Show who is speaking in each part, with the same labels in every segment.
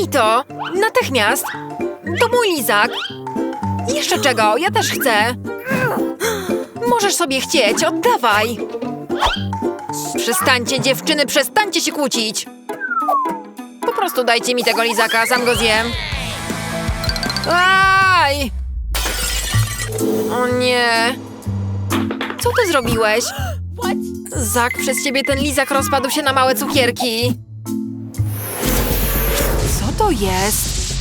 Speaker 1: mi to! Natychmiast! To mój lizak! Jeszcze czego? Ja też chcę! Możesz sobie chcieć, oddawaj! Przestańcie, dziewczyny, przestańcie się kłócić! Po prostu dajcie mi tego lizaka, sam go zjem. Aj! O nie! Co ty zrobiłeś? Zak, przez ciebie ten lizak rozpadł się na małe cukierki. To jest?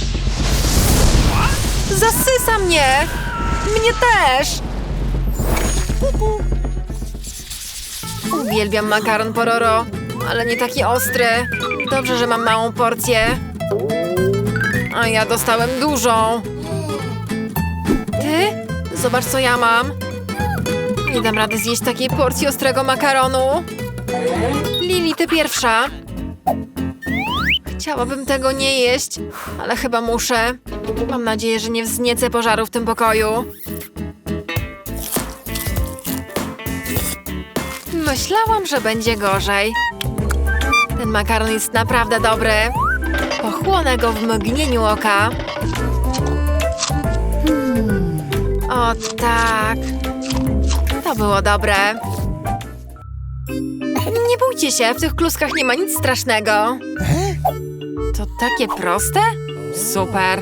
Speaker 1: Zasysa mnie! Mnie też! Uwielbiam makaron pororo, ale nie taki ostry. Dobrze, że mam małą porcję. A ja dostałem dużą. Ty? Zobacz, co ja mam. Nie dam rady zjeść takiej porcji ostrego makaronu. Lili, ty pierwsza. Chciałabym tego nie jeść, ale chyba muszę. Mam nadzieję, że nie wzniecę pożaru w tym pokoju. Myślałam, że będzie gorzej. Ten makaron jest naprawdę dobry. Pochłonę go w mgnieniu oka. O tak. To było dobre. Nie bójcie się, w tych kluskach nie ma nic strasznego. To takie proste? Super.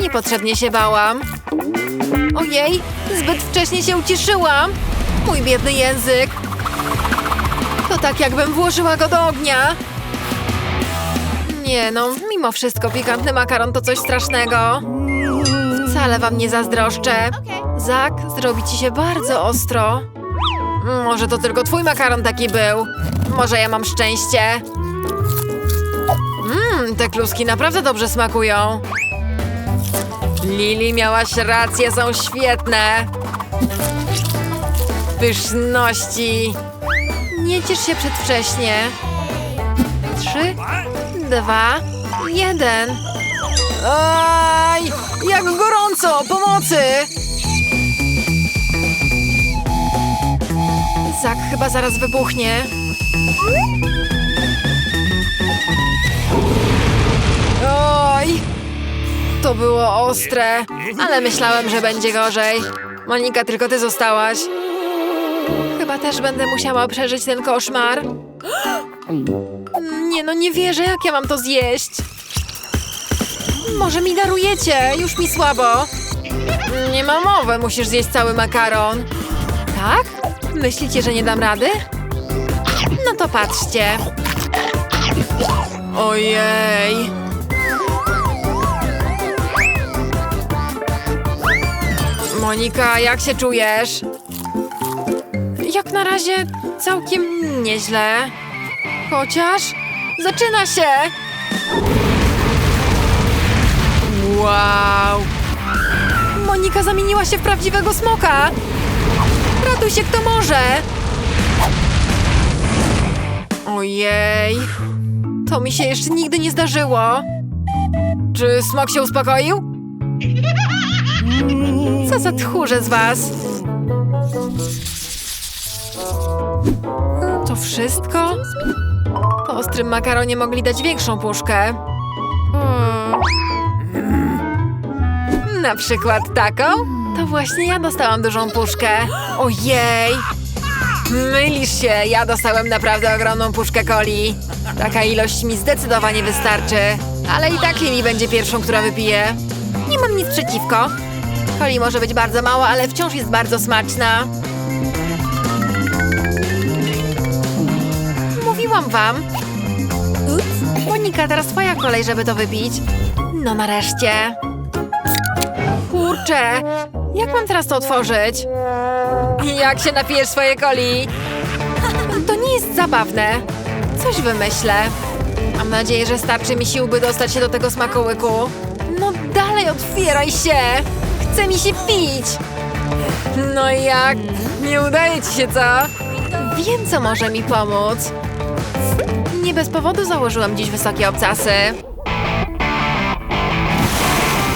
Speaker 1: Niepotrzebnie się bałam. Ojej, zbyt wcześnie się ucieszyłam. Mój biedny język. To tak, jakbym włożyła go do ognia. Nie no, mimo wszystko pikantny makaron to coś strasznego. Wcale wam nie zazdroszczę. Zak, zrobi ci się bardzo ostro. Może to tylko twój makaron taki był. Może ja mam szczęście. Mmm, te kluski naprawdę dobrze smakują. Lili, miałaś rację, są świetne. Pyszności. Nie ciesz się przedwcześnie. Trzy, dwa, jeden. Aj, jak gorąco! Pomocy! Zak chyba zaraz wybuchnie. To było ostre, ale myślałem, że będzie gorzej. Monika, tylko ty zostałaś. Chyba też będę musiała przeżyć ten koszmar. Nie no, nie wierzę, jak ja mam to zjeść. Może mi darujecie? Już mi słabo. Nie ma mowy, musisz zjeść cały makaron. Tak? Myślicie, że nie dam rady? No to patrzcie. Ojej. Monika, jak się czujesz? Jak na razie całkiem nieźle. Chociaż zaczyna się. Wow! Monika zamieniła się w prawdziwego smoka! Ratuj się kto może! Ojej! To mi się jeszcze nigdy nie zdarzyło! Czy smok się uspokoił? Co za tchórze z was? To wszystko? Po ostrym makaronie mogli dać większą puszkę. Hmm. Na przykład taką? To właśnie ja dostałam dużą puszkę. Ojej! Mylisz się, ja dostałem naprawdę ogromną puszkę coli. Taka ilość mi zdecydowanie wystarczy. Ale i tak Lili będzie pierwszą, która wypije. Nie mam nic przeciwko. Coli może być bardzo mała, ale wciąż jest bardzo smaczna. Mówiłam wam. Monika, teraz twoja kolej, żeby to wypić. No nareszcie. Kurczę, jak mam teraz to otworzyć? Jak się napijesz swojej coli? To nie jest zabawne. Coś wymyślę. Mam nadzieję, że starczy mi sił, by dostać się do tego smakołyku. No dalej, otwieraj się! Chce mi się pić! No jak? Nie udaje ci się, co? Wiem, co może mi pomóc. Nie bez powodu założyłam dziś wysokie obcasy.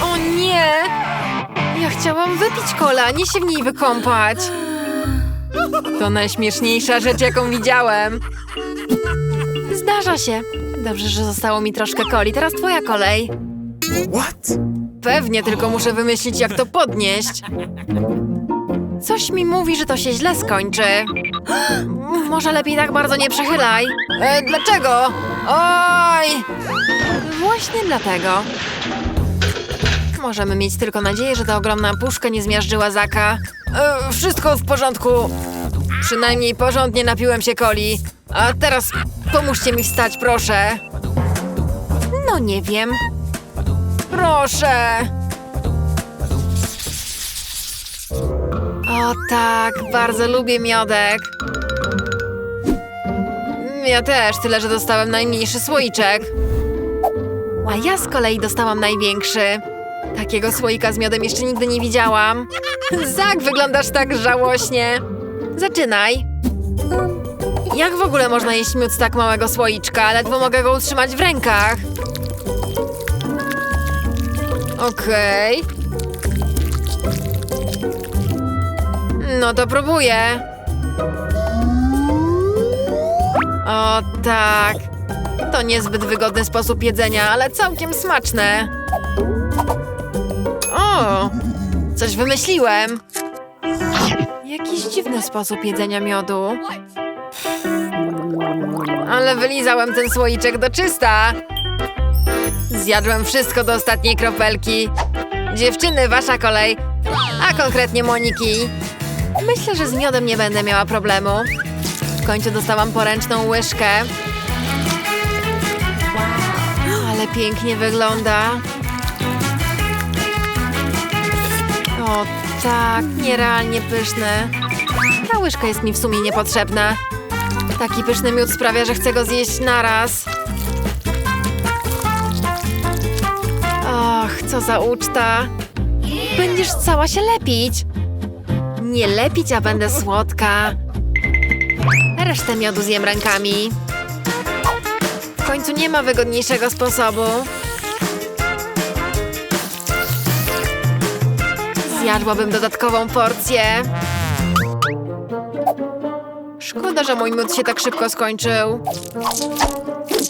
Speaker 1: O nie! Ja chciałam wypić kola, nie się w niej wykąpać. To najśmieszniejsza rzecz, jaką widziałem. Zdarza się. Dobrze, że zostało mi troszkę coli. Teraz twoja kolej.
Speaker 2: What?
Speaker 1: Pewnie, tylko muszę wymyślić, jak to podnieść. Coś mi mówi, że to się źle skończy. Może lepiej tak bardzo nie przechylaj. E, dlaczego? Oj! Właśnie dlatego. Możemy mieć tylko nadzieję, że ta ogromna puszka nie zmiażdżyła Zaka. E, wszystko w porządku. Przynajmniej porządnie napiłem się coli. A teraz pomóżcie mi wstać, proszę. No nie wiem. Proszę. O tak, bardzo lubię miodek. Ja też, tyle że dostałem najmniejszy słoiczek. A ja z kolei dostałam największy. Takiego słoika z miodem jeszcze nigdy nie widziałam. Zak, wyglądasz tak żałośnie. Zaczynaj. Jak w ogóle można jeść miód z tak małego słoiczka? Ledwo mogę go utrzymać w rękach. Okej. No to próbuję. O tak. To niezbyt wygodny sposób jedzenia, ale całkiem smaczne. O! Coś wymyśliłem. Jakiś dziwny sposób jedzenia miodu. Ale wylizałem ten słoiczek do czysta. Zjadłem wszystko do ostatniej kropelki. Dziewczyny, wasza kolej. A konkretnie Moniki. Myślę, że z miodem nie będę miała problemu. W końcu dostałam poręczną łyżkę. Ale pięknie wygląda. O tak, nierealnie pyszne. Ta łyżka jest mi w sumie niepotrzebna. Taki pyszny miód sprawia, że chcę go zjeść naraz. Co za uczta. Będziesz cała się lepić. Nie lepić, a będę słodka. Resztę miodu zjem rękami. W końcu nie ma wygodniejszego sposobu. Zjadłabym dodatkową porcję. Szkoda, że mój miód się tak szybko skończył.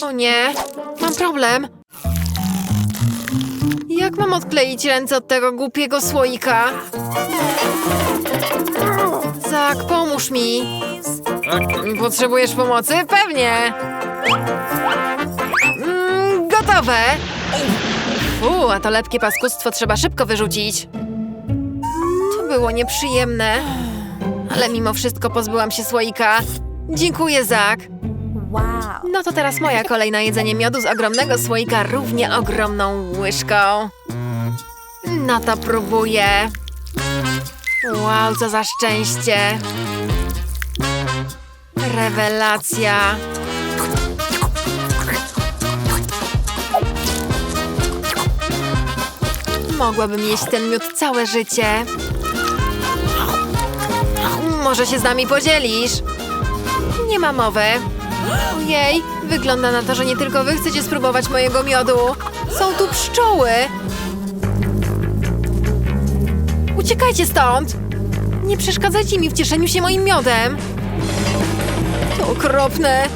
Speaker 1: O nie, mam problem. Jak mam odkleić ręce od tego głupiego słoika? Zak, pomóż mi. Potrzebujesz pomocy? Pewnie. Mm, gotowe. U, a to lepkie paskustwo trzeba szybko wyrzucić. To było nieprzyjemne. Ale mimo wszystko pozbyłam się słoika. Dziękuję, Zak. No to teraz moja kolej na jedzenie miodu z ogromnego słoika równie ogromną łyżką. No to próbuję. Wow, co za szczęście. Rewelacja. Mogłabym jeść ten miód całe życie. Może się z nami podzielisz? Nie ma mowy. Ojej, wygląda na to, że nie tylko wy chcecie spróbować mojego miodu. Są tu pszczoły. Uciekajcie stąd! Nie przeszkadzajcie mi w cieszeniu się moim miodem. To okropne.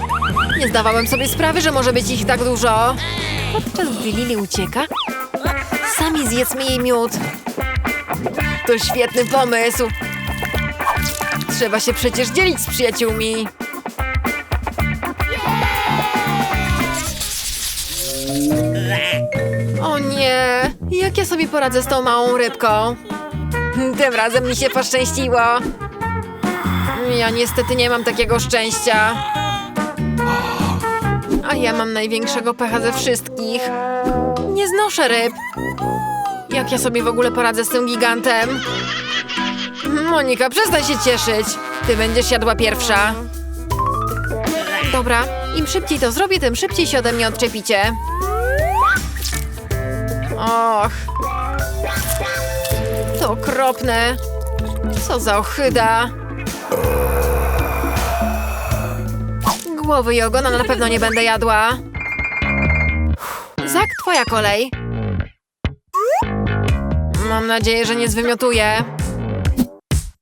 Speaker 1: Nie zdawałem sobie sprawy, że może być ich tak dużo. Podczas gdy Lili ucieka, sami zjedzmy jej miód. To świetny pomysł. Trzeba się przecież dzielić z przyjaciółmi. O nie! Jak ja sobie poradzę z tą małą rybką? Tym razem mi się poszczęściło. Ja niestety nie mam takiego szczęścia. A ja mam największego pecha ze wszystkich. Nie znoszę ryb. Jak ja sobie w ogóle poradzę z tym gigantem? Monika, przestań się cieszyć. Ty będziesz jadła pierwsza. Dobra, im szybciej to zrobię, tym szybciej się ode mnie odczepicie. Och. Okropne. Co za ochyda. Głowy i ogona na pewno nie będę jadła. Zak, twoja kolej. Mam nadzieję, że nie zwymiotuję.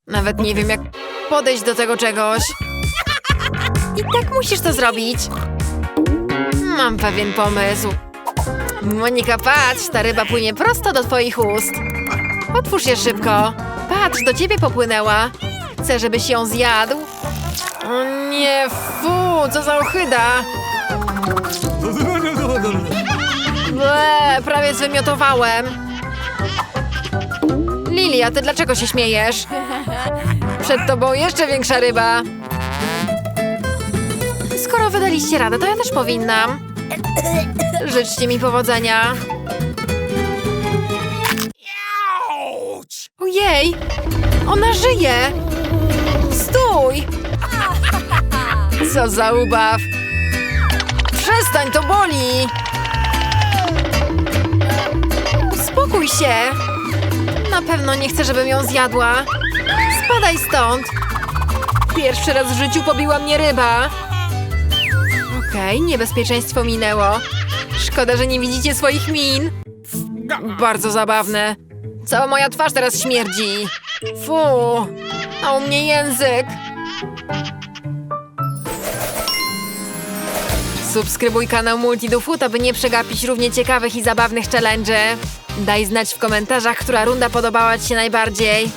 Speaker 1: Nawet nie wiem, jak podejść do tego czegoś. I tak musisz to zrobić. Mam pewien pomysł. Monika, patrz, ta ryba płynie prosto do twoich ust. Otwórz je szybko. Patrz, do ciebie popłynęła. Chcę, żebyś ją zjadł. O nie, fu, co za ochyda. Ble, prawie zwymiotowałem. Lili, a ty dlaczego się śmiejesz? Przed tobą jeszcze większa ryba. Skoro wydaliście radę, to ja też powinnam. Życzcie mi powodzenia. Ojej! Ona żyje! Stój! Co za ubaw! Przestań, to boli! Uspokój się! Na pewno nie chcę, żebym ją zjadła. Spadaj stąd! Pierwszy raz w życiu pobiła mnie ryba. Okej, niebezpieczeństwo minęło. Szkoda, że nie widzicie swoich min. Bardzo zabawne. Cała moja twarz teraz śmierdzi. Fu, a u mnie język. Subskrybuj kanał Multidufood, aby nie przegapić równie ciekawych i zabawnych challenge. Daj znać w komentarzach, która runda podobała Ci się najbardziej.